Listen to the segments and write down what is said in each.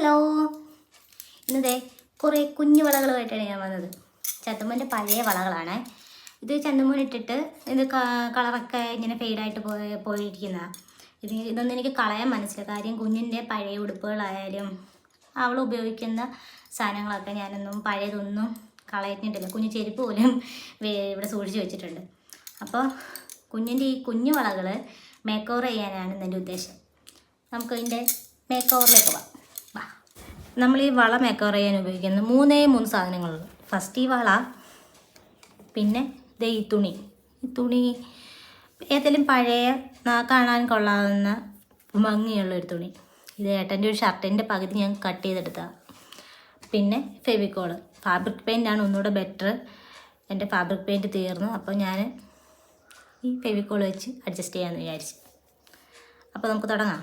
Hello. ഇന്നതേ കുറേ കുഞ്ഞു വളകളുമായിട്ടാണ് ഞാൻ വന്നത്. ചന്തമോന്റെ പഴയ വളകളാണ്. ഇത് ചന്തമോൻ ഇട്ടിട്ട് ഇത് കളറൊക്കെ ഇങ്ങനെ ഫെയ്ഡായിട്ട് പോയി പോയിരിക്കുന്ന. ഇത് ഇതൊന്നും എനിക്ക് കളയാൻ മനസ്സില്ല കാര്യം കുഞ്ഞിന്റെ പഴയ ഉടുപ്പുകളായാലും അവൾ ഉപയോഗിക്കുന്ന സാധനങ്ങളൊക്കെ ഞാനൊന്നും പഴയതൊന്നും കളയിട്ടിട്ടില്ല കുഞ്ഞു ചെരുപ്പ് പോലും ഇവിടെ സൂക്ഷിച്ച് വെച്ചിട്ടുണ്ട്. അപ്പോൾ കുഞ്ഞിന്റെ ഈ കുഞ്ഞു വളകൾ മേക്കോവർ ചെയ്യാനാണ് എന്റെ ഉദ്ദേശം. നമുക്ക് ഇതിന്റെ മേക്കോവറിലേക്ക് പോവാം നമ്മൾ ഈ വള മേക്കവർ ചെയ്യാൻ ഉപയോഗിക്കുന്നത് മൂന്നേ മൂന്ന് സാധനങ്ങളുള്ളൂ. ഫസ്റ്റ് ഈ വള പിന്നെ ദേ ഈ തുണി. ഈ തുണി ഏതെങ്കിലും പഴയ കാണാൻ കൊള്ളാവുന്ന ഭംഗിയുള്ള ഒരു തുണി. ഇത് ഏട്ടന്റെ ഒരു ഷർട്ടിന്റെ പകുതി ഞാൻ കട്ട് ചെയ്തെടുത്തതാണ് പിന്നെ ഫെവിക്കോൾ. ഫാബ്രിക് പെയിന്റാണ് ഒന്നുകൂടെ ബെറ്റർ എന്റെ ഫാബ്രിക് പെയിന്റ് തീർന്നു. അപ്പോൾ ഞാൻ ഈ ഫെവിക്കോൾ വെച്ച് അഡ്ജസ്റ്റ് ചെയ്യാമെന്ന് വിചാരിച്ചു. അപ്പോൾ നമുക്ക് തുടങ്ങാം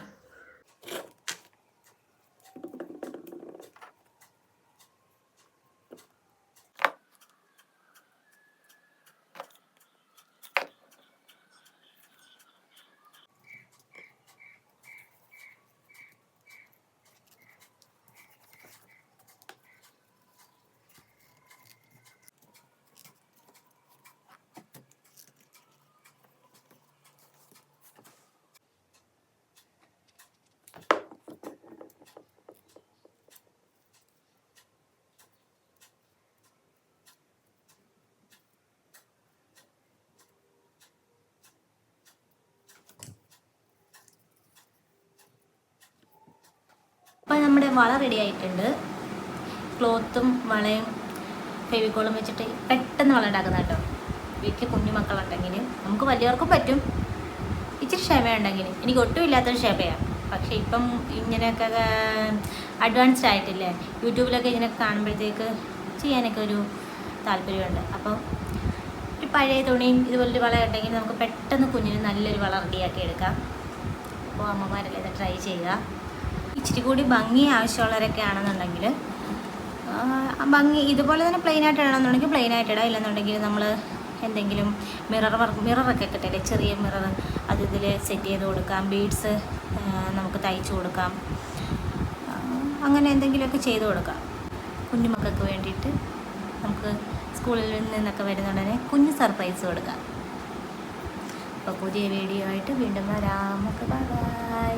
അപ്പോൾ നമ്മുടെ വള റെഡി ആയിട്ടുണ്ട്. ക്ലോത്തും വളയും ഫെവിക്കോളും വെച്ചിട്ട് പെട്ടെന്ന് വള ഉണ്ടാക്കുന്ന കേട്ടോ. വീട്ടിൽ കുഞ്ഞു മക്കളുണ്ടെങ്കിൽ നമുക്ക് വലിയവർക്കും പറ്റും. ഇച്ചിരി ക്ഷമയുണ്ടെങ്കിൽ എനിക്ക് ഒട്ടും ഇല്ലാത്തൊരു ക്ഷമയാണ് പക്ഷെ ഇപ്പം ഇങ്ങനെയൊക്കെ അഡ്വാൻസ്ഡ് ആയിട്ടില്ലേ. യൂട്യൂബിലൊക്കെ ഇങ്ങനെയൊക്കെ കാണുമ്പോഴത്തേക്ക് ചെയ്യാനൊക്കെ ഒരു താല്പര്യമുണ്ട്. അപ്പോൾ ഒരു പഴയ തുണിയും ഇതുപോലൊരു വള ഉണ്ടെങ്കിൽ നമുക്ക് പെട്ടെന്ന് കുഞ്ഞിന് നല്ലൊരു വള റെഡിയാക്കി എടുക്കാം. അപ്പോൾ അമ്മമാരല്ലേ ഇത് ട്രൈ ചെയ്യുക. ഇച്ചിരി കൂടി ഭംഗി ആവശ്യമുള്ളവരൊക്കെ ആണെന്നുണ്ടെങ്കിൽ ഭംഗി ഇതുപോലെ തന്നെ പ്ലെയിൻ ആയിട്ട് ഇടണമെന്നുണ്ടെങ്കിൽ പ്ലെയിൻ ആയിട്ട് ഇടാം. ഇല്ലെന്നുണ്ടെങ്കിൽ നമ്മൾ എന്തെങ്കിലും മിറർ വർക്ക് മിററൊക്കെ കിട്ടില്ലേ ചെറിയ മിറർ അത് ഇതിൽ സെറ്റ് ചെയ്ത് കൊടുക്കാം. ബീഡ്സ് നമുക്ക് തയ്ച്ചു കൊടുക്കാം. അങ്ങനെ എന്തെങ്കിലുമൊക്കെ ചെയ്ത് കൊടുക്കാം. കുഞ്ഞുമക്കൾക്ക് വേണ്ടിയിട്ട് നമുക്ക് സ്കൂളിൽ നിന്നൊക്കെ വരുന്നുടനെ കുഞ്ഞു സർപ്രൈസ് കൊടുക്കാം. അപ്പോൾ പുതിയ വീഡിയോ ആയിട്ട് വീണ്ടും വരാം. നമുക്ക് ബൈ